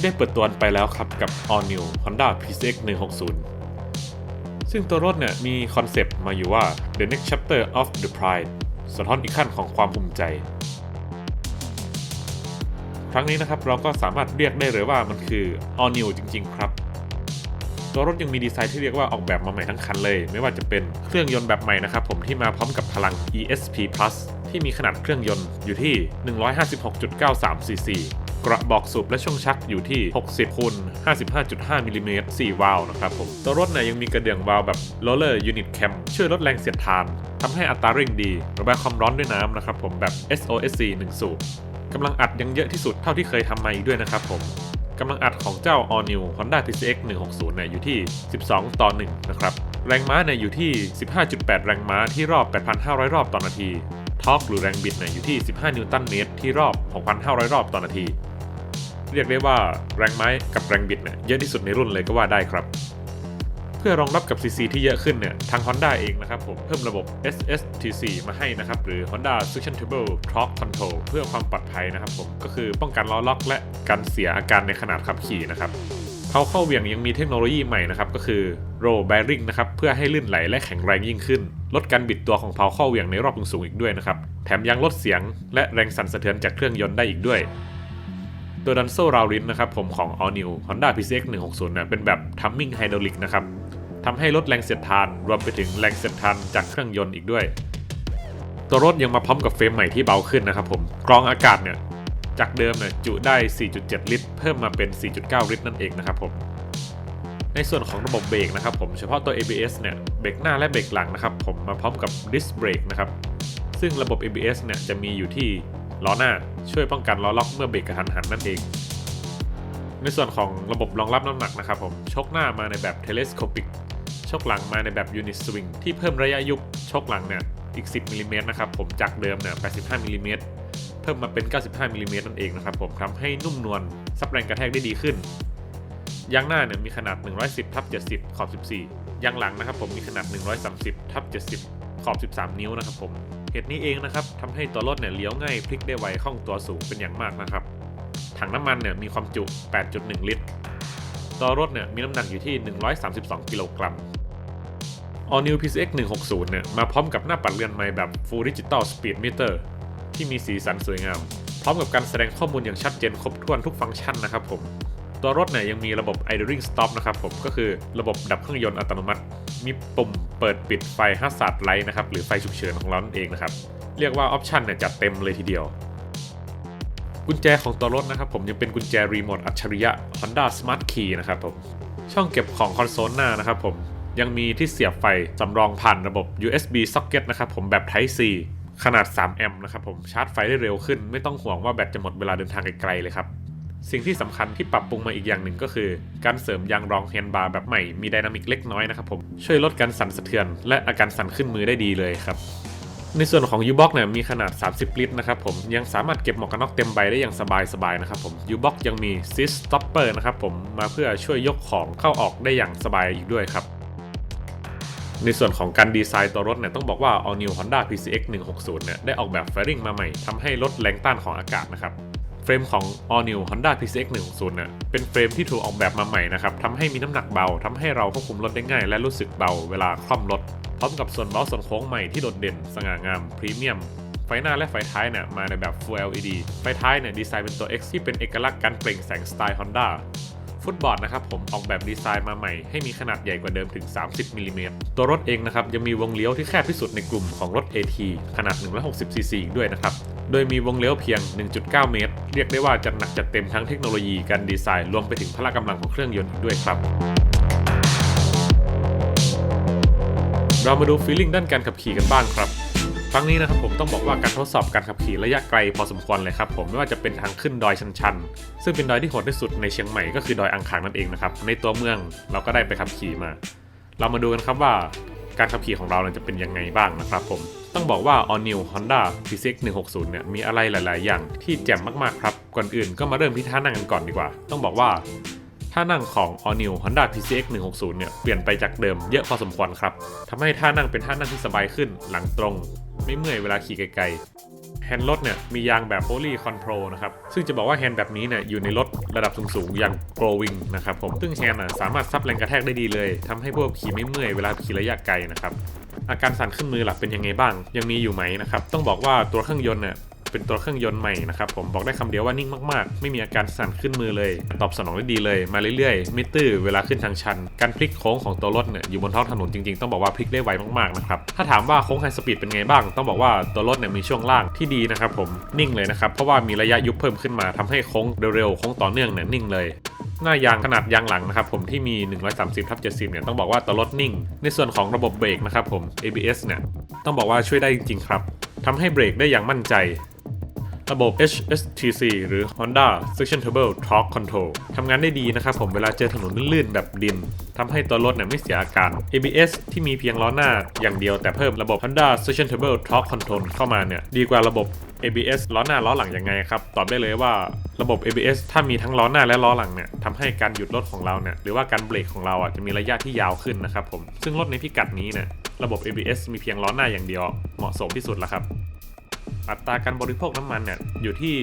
ที่ได้เปิดตัวไปแล้วครับกับ All New Honda PCX 160 ซึ่งตัวรถเนี่ยมีคอนเซปต์มาอยู่ว่า The next chapter of the pride สะท้อนอีกขั้นของความภูมิใจ ครั้งนี้นะครับเราก็สามารถเรียกได้เลยว่ามันคือ All New จริง ๆ ครับ ตัวรถยังมีดีไซน์ที่เรียกว่าออกแบบมาใหม่ทั้งคันเลย ไม่ว่าจะเป็นเครื่องยนต์แบบใหม่นะครับผมที่มาพร้อมกับพลัง ESP Plus ที่มีขนาดเครื่องยนต์อยู่ที่ 156.93 cc กระบอกสูบและช่วงชักอยู่ที่ 60คูณ55.5มิลลิเมตร4วาล์วนะครับผม ตัวรถเนี่ยยังมีกระเดื่องวาล์วแบบ Roller Unit Cam ช่วยลดแรงเสียดทานทำให้อัตราเร่งดีระบายความร้อนด้วยน้ำนะครับผมแบบ SOSC 1 สูบกำลังอัดยังเยอะที่สุดเท่าที่เคยทำมาอีกด้วยนะครับผมกำลังอัดของเจ้า All New Honda PCX 160เนี่ยอยู่ที่ 12 ต่อ 1 นะครับ แรงม้าเนี่ยอยู่ที่ 15.8 แรงม้าที่รอบ 8,500 รอบต่อนาที ทอร์กหรือแรงบิดเนี่ยอยู่ที่ 15 นิวตันเมตรที่รอบ 6,500 รอบต่อนาที เรียกได้ว่าแรงไม้กับแรงบิดเนี่ยเยอะที่สุดในรุ่นเลยก็ว่าได้ครับ เพื่อรองรับกับ CC ที่เยอะขึ้นเนี่ยทาง Honda เองนะครับผมเพิ่มระบบ SSTC มาให้นะครับหรือ Honda Suction Table Torque Control เพื่อความปลอดภัยนะครับผมก็คือป้องกันล้อล็อกและการเสียอาการในขนาดขับขี่นะครับเขาเข้าเวียงยังมีเทคโนโลยีใหม่นะครับก็คือ Roll Bearing นะครับเพื่อให้ลื่นไหลและแข็งแรงยิ่งขึ้น ลดการบิดตัวของเพาเข้าเวียงในรอบสูงอีกด้วยนะครับแถมยังลดเสียงและแรงสั่นสะเทือนจากเครื่องยนต์ได้อีกด้วย ตัวดันโซราวรินนะครับผมของ All New Honda PCX 160เนี่ยเป็นแบบ Timing Hydraulic นะครับทำให้ลดแรงเสียดทาน รวมไปถึงแรงเสียดทานจากเครื่องยนต์อีกด้วย ตัวรถยังมาพร้อมกับเฟรมใหม่ที่เบาขึ้นนะครับผมกรองอากาศเนี่ยจากเดิมเนี่ยจุได้ 4.7 ลิตร เพิ่มมาเป็น 4.9 ลิตรนั่นเองนะครับผมในส่วนของระบบเบรกนะครับผมเฉพาะตัว ABS เนี่ยเบรกหน้าและเบรกหลังนะครับผมมาพร้อมกับ Disc Brake นะครับซึ่งระบบ ABS เนี่ยจะมีอยู่ที่ ล้อหน้าช่วยป้องกันล้อล็อกเมื่อเบรกกระทันหันนั่นเอง ในส่วนของระบบรองรับน้ำหนักนะครับผมชกหน้ามาในแบบ Telescopic ชกหลังมาในแบบ Unit Swing ที่เพิ่มระยะยุบชกหลังเนี่ยอีก 10มิลลิเมตรนะครับผมจากเดิมเนี่ย85มิลลิเมตรเพิ่มมาเป็น 95มิลลิเมตรนั่นเองนะครับผมทำให้นุ่มนวลซับแรงกระแทกได้ดีขึ้นยางหน้าเนี่ยมีขนาด 110ทับ70 ขอบ 14ยางหลังนะครับผมมีขนาด 130ทับ70 ขอบ 13 นิ้วนะครับผม เหตุนี้เองนะครับทำให้ตัวรถเนี่ยเลี้ยวง่ายพลิกได้ไวคล่องตัวสูงเป็นอย่างมากนะครับ ถังน้ำมันเนี่ยมีความจุ 8.1 ลิตร ตัวรถเนี่ยมีน้ำหนักอยู่ที่ 132 กิโลกรัม All New PCX 160เนี่ยมาพร้อมกับหน้าปัดเรือนใหม่แบบ Full Digital Speed Meter ที่มีสีสันสวยงาม พร้อมกับการแสดงข้อมูลอย่างชัดเจนครบถ้วนทุกฟังก์ชันนะครับผม ตัวรถเนี่ยยังมีระบบ Idling Stop นะครับผมก็คือระบบดับเครื่องยนต์อัตโนมัติ มีปุ่มเปิดปิดไฟ Hazard Light นะครับหรือไฟฉุกเฉินของเรานั่นเองนะครับเรียกว่าออปชันเนี่ยจัดเต็มเลยทีเดียว กุญแจของตัวรถนะครับผมยังเป็นกุญแจรีโมทอัจฉริยะ Honda Smart Key นะครับผมช่องเก็บของคอนโซลหน้านะครับผมยังมีที่เสียบไฟสำรองผ่านระบบ USB socket นะครับผมแบบ Type C ขนาด 3 แอมป์นะครับผมชาร์จไฟได้เร็วขึ้น ไม่ต้องห่วงว่าแบตจะหมดเวลาเดินทางไกลๆเลยครับ สิ่งที่สำคัญที่ปรับปรุงมาอีกอย่างหนึ่งก็คือ การเสริมยางรองแฮนด์บาร์แบบใหม่มีไดนามิกเล็กน้อยนะครับผม ช่วยลดการสั่นสะเทือน และอาการสั่นขึ้นมือได้ดีเลยครับ ในส่วนของ U-Box เนี่ยมีขนาด 30 ลิตรนะครับผมยังสามารถเก็บหมวกกันน็อกเต็มใบได้อย่างสบายๆนะครับผม U-Box ยังมี Sit Stopper นะครับผมมาเพื่อช่วยยกของเข้าออกได้อย่างสบายอีกด้วยครับในส่วนของการดีไซน์ตัวรถเนี่ยต้องบอกว่า All New Honda PCX 160เนี่ยได้ออกแบบแฟริงมาใหม่ทำให้ลดแรงต้านของอากาศนะครับ เฟรมของ All New Honda PCX 160เนี่ยเป็นเฟรมที่ถูกออกแบบมาใหม่นะครับทำให้มีน้ำหนักเบาทำให้เราควบคุมรถได้ง่าย และรู้สึกเบาเวลาคล่อมรถ พร้อมกับส่วนเบ้าส่วนโค้งใหม่ที่โดดเด่น สง่างามพรีเมียมไฟหน้าและไฟท้ายเนี่ยมาในแบบ Full LED ไฟท้ายเนี่ยดีไซน์เป็นตัว X ที่เป็นเอกลักษณ์การเปล่งแสงสไตล์ Honda ฟุตบอร์ดนะครับผมออกแบบดีไซน์มาใหม่ ให้มีขนาดใหญ่กว่าเดิมถึง 30มิลลิเมตรตัวรถเองนะครับยังมีวงเลี้ยวที่แคบที่สุดในกลุ่มของรถ AT ขนาด 160ซีซีอีกด้วยนะครับ โดยมีวงเลี้ยวเพียง 1.9 เมตร เรียกได้ว่าจัดหนักจัดเต็มทั้งเทคโนโลยีการดีไซน์รวมไปถึงพละกำลังของเครื่องยนต์ด้วยครับ เรามาดูฟีลลิ่งด้านการขับขี่กันบ้างครับครั้งนี้นะครับผมต้องบอกว่าการทดสอบการขับขี่ระยะไกลพอสมควรเลยครับผมไม่ว่าจะเป็นทางขึ้นดอยชันๆ ซึ่งเป็นดอยที่โหดที่สุดในเชียงใหม่ก็คือดอยอังคารนั่นเองนะครับในตัวเมืองเราก็ได้ไปขับขี่มา เรามาดูกันครับว่า การขับขี่ของเราจะเป็นยังไงบ้างนะครับผม ต้องบอกว่า All New Honda PCX 160 เนี่ยมีอะไรหลาย ๆ อย่างที่แจ่มมาก ๆ ครับ ก่อนอื่นก็มาเริ่มที่ท่านั่งกันก่อนดีกว่า ต้องบอกว่าท่านั่งของ All New Honda PCX 160 เนี่ยเปลี่ยนไปจากเดิมเยอะพอสมควรครับทำให้ท่านั่งเป็นท่านั่งที่สบายขึ้นหลังตรง ไม่เมื่อยเวลาขี่ไกลๆ ฮนด์รถเนี่ยมียางแบบ Poly Control นะครับ ซึ่งจะบอกว่าแฮนด์แบบนี้เนี่ยอยู่ในรถระดับสูงๆ อย่าง Growing นะครับผม ซึ่งแฮนด์สามารถซับแรงกระแทกได้ดีเลยทำให้พวกขี่ไม่เมื่อยเวลาขี่ระยะไกลนะครับอาการสั่นขึ้นมือหลักเป็นยังไงบ้าง ยังมีอยู่ไหมนะครับ ต้องบอกว่าตัวเครื่องยนต์เนี่ย เป็นตัวเครื่องยนต์ใหม่นะครับผมบอกได้คำเดียวว่านิ่งมากๆ ไม่มีอาการสั่นขึ้นมือเลย ตอบสนองได้ดีเลย มาเรื่อยๆไม่ตื้อเวลาขึ้นทางชัน การพลิกโค้งของตัวรถเนี่ยอยู่บนท้องถนนจริงๆ ต้องบอกว่าพลิกได้ไวมากๆนะครับถ้าถามว่าโค้งไฮสปีดเป็นไงบ้าง ต้องบอกว่าตัวรถเนี่ยมีช่วงล่างที่ดีนะครับผมนิ่งเลยนะครับเพราะว่ามีระยะยุบเพิ่มขึ้นมาทำให้โค้งเร็วๆโค้งต่อเนื่องเนี่ยนิ่งเลยหน้ายางขนาดยางหลังนะครับผมที่มี 130ทับ70 เนี่ยต้องบอกว่าตัวรถนิ่ง ในส่วนของระบบเบรกนะครับผม ABS เนี่ยต้องบอกว่าช่วยได้จริงๆครับทำให้เบรกได้อย่างมั่นใจ ระบบ HSTC หรือ Honda Section Turbo Torque Control ทำงานได้ดีนะครับผมเวลาเจอถนนลื่นๆ แบบดินทำให้ตัวรถเนี่ยไม่เสียอาการ ABS ที่มีเพียงล้อหน้าอย่างเดียวแต่เพิ่มระบบ Honda Section Turbo Torque Control เข้ามาเนี่ยดีกว่าระบบ ABS ล้อหน้าล้อหลังยังไงครับ ตอบได้เลยว่าระบบ ABS ถ้ามีทั้งล้อหน้าและล้อหลังเนี่ยทำให้การหยุดรถของเราเนี่ยหรือว่าการเบรกของเราอะจะมีระยะที่ยาวขึ้นนะครับผมซึ่งรถในพิกัดนี้เนี่ยระบบ ABS มีเพียงล้อหน้าอย่างเดียวเหมาะสมที่สุดแล้วครับ อัตราการบริโภคน้ำมันเนี่ยอยู่ที่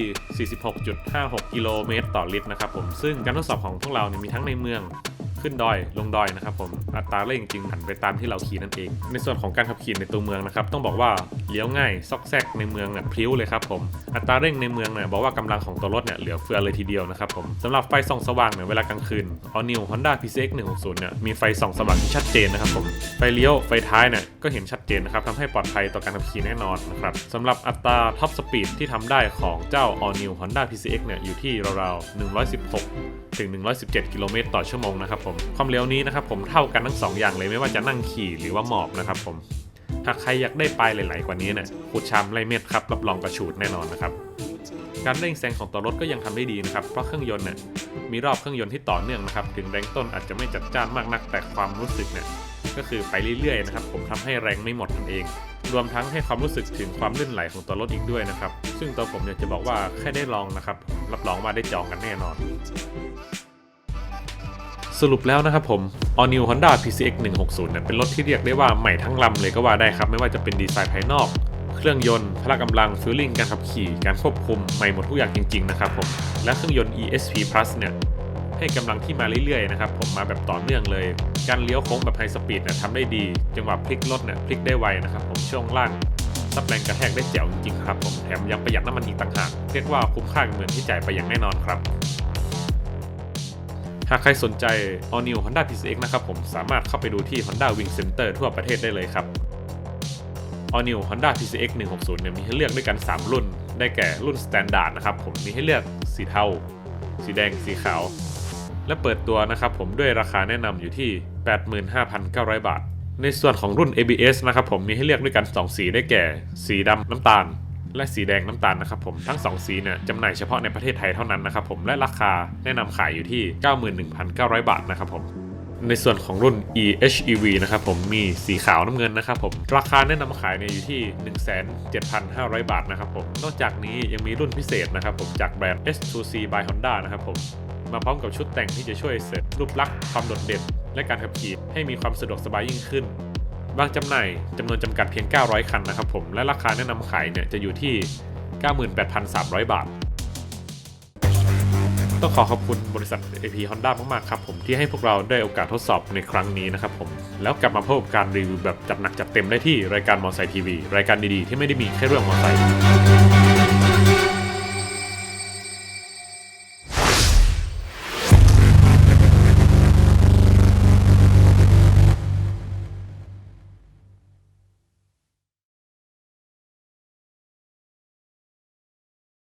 46.56 กิโลเมตรต่อลิตรนะครับผมซึ่งการทดสอบของพวกเราเนี่ยมีทั้งในเมือง ขึ้นดอยลงดอยนะครับผมอัตราเร่งจริงหันไปตามที่เราขี่นั่นเอง ในส่วนของการขับขี่ในตัวเมืองนะครับต้องบอกว่าเลี้ยวง่ายซอกแซกในเมืองเนี่ยพริ้วเลยครับผมอัตราเร่งในเมืองเนี่ยบอกว่ากำลังของตัวรถเนี่ยเหลือเฟือเลยทีเดียวนะครับผมสำหรับไฟส่องสว่างเนี่ยเวลากลางคืน All New Honda PCX 160เนี่ยมีไฟส่องสว่างที่ชัดเจนนะครับผมไฟเลี้ยวไฟท้ายเนี่ยก็เห็นชัดเจนนะครับทำให้ปลอดภัยต่อการขับขี่แน่นอนนะครับสำหรับอัตราท็อปสปีดที่ทำได้ของเจ้า All New Honda PCX เนี่ยอยู่ที่ราวๆ116ถึง117 กิโลเมตรต่อชั่วโมงนะครับผมความเร็วนี้นะครับผมเท่ากันทั้ง 2 อย่างเลยไม่ว่าจะนั่งขี่หรือว่าหมอบนะครับผมหากใครอยากได้ปลายหลายๆกว่านี้เนี่ยขุดชามไล่เม็ดครับรับรองกระฉูดแน่นอนนะครับการเร่งแซงของตัวรถก็ยังทำได้ดีนะครับ เพราะเครื่องยนต์เนี่ยมีรอบเครื่องยนต์ที่ต่อเนื่องนะครับ ถึงแรงต้นอาจจะไม่จัดจ้านมากนัก แต่ความรู้สึกเนี่ยก็คือไปเรื่อยๆนะครับ ผมทำให้แรงไม่หมดนั่นเอง รวมทั้งให้ความรู้สึกถึงความลื่นไหลของตัวรถอีกด้วยนะครับ ซึ่งตัวผมอยากจะบอกว่าแค่ได้ลองนะครับ รับรองว่าได้จองกันแน่นอน สรุปแล้วนะครับผม All New Honda PCX 160เนี่ยเป็นรถที่เรียกได้ว่าใหม่ทั้งลำเลยก็ว่าได้ครับ ไม่ว่าจะเป็นดีไซน์ภายนอก เครื่องยนต์พละกำลังฟิลลิ่งการขับขี่การควบคุมใหม่หมดทุกอย่างจริงๆนะครับผม และเครื่องยนต์ ESP Plus เนี่ยให้กำลังที่มาเรื่อยๆนะครับผมมาแบบต่อเนื่องเลย การเลี้ยวโค้งแบบไฮสปีดเนี่ยทำได้ดี จังหวะพลิกรถเนี่ยพลิกได้ไวนะครับผมช่วงล่างซับแรงกระแทกได้แจ๋วจริงๆครับผมแถมยังประหยัดน้ำมันอีกต่างหากเรียกว่าคุ้มค่าเงินที่จ่ายไปอย่างแน่นอนครับ หากใครสนใจ All New Honda PCX นะครับผมสามารถเข้าไปดูที่ Honda Wing Center ทั่วประเทศได้เลยครับ All New Honda PCX 160เนี่ยมีให้เลือกด้วยกัน 3 รุ่น ได้แก่รุ่น Standard นะครับผมมีให้เลือกสีเทา สีแดง สีขาว และเปิดตัวนะครับผมด้วยราคาแนะนำอยู่ที่ 85,900 บาท ในส่วนของรุ่น ABS นะครับผมมีให้เลือกด้วยกัน 2 สีได้แก่ สีดำน้ำตาล และสีแดงน้ำตาลนะครับผมทั้ง 2 สีเนี่ยจำหน่ายเฉพาะในประเทศไทยเท่านั้นนะครับผมและราคาแนะนำขายอยู่ที่ 91,900 บาทนะครับผมในส่วนของรุ่น EHEV นะครับผมมีสีขาวน้ำเงินนะครับผมราคาแนะนำขายเนี่ยอยู่ที่ 17,500 บาทนะครับผมนอกจากนี้ยังมีรุ่นพิเศษนะครับผมจากแบรนด์ S2C by Honda นะครับผมมาพร้อมกับชุดแต่งที่จะช่วยเสริมรูปลักษณ์ความโดดเด่นและการขับขี่ให้มีความสะดวกสบายยิ่งขึ้น วางจำหน่ายจำนวนจำกัดเพียง 900 คันนะครับผมและราคาแนะนำขายเนี่ยจะอยู่ที่ 98,300 บาท ต้องขอขอบคุณบริษัท AP Honda มากๆครับผมที่ให้พวกเราได้โอกาสทดสอบในครั้งนี้นะครับผม แล้วกลับมาพบกับการรีวิวแบบจัดหนักจัดเต็มได้ที่รายการมอไซค์ทีวีรายการดีๆ ที่ไม่ได้มีแค่เรื่องมอไซค์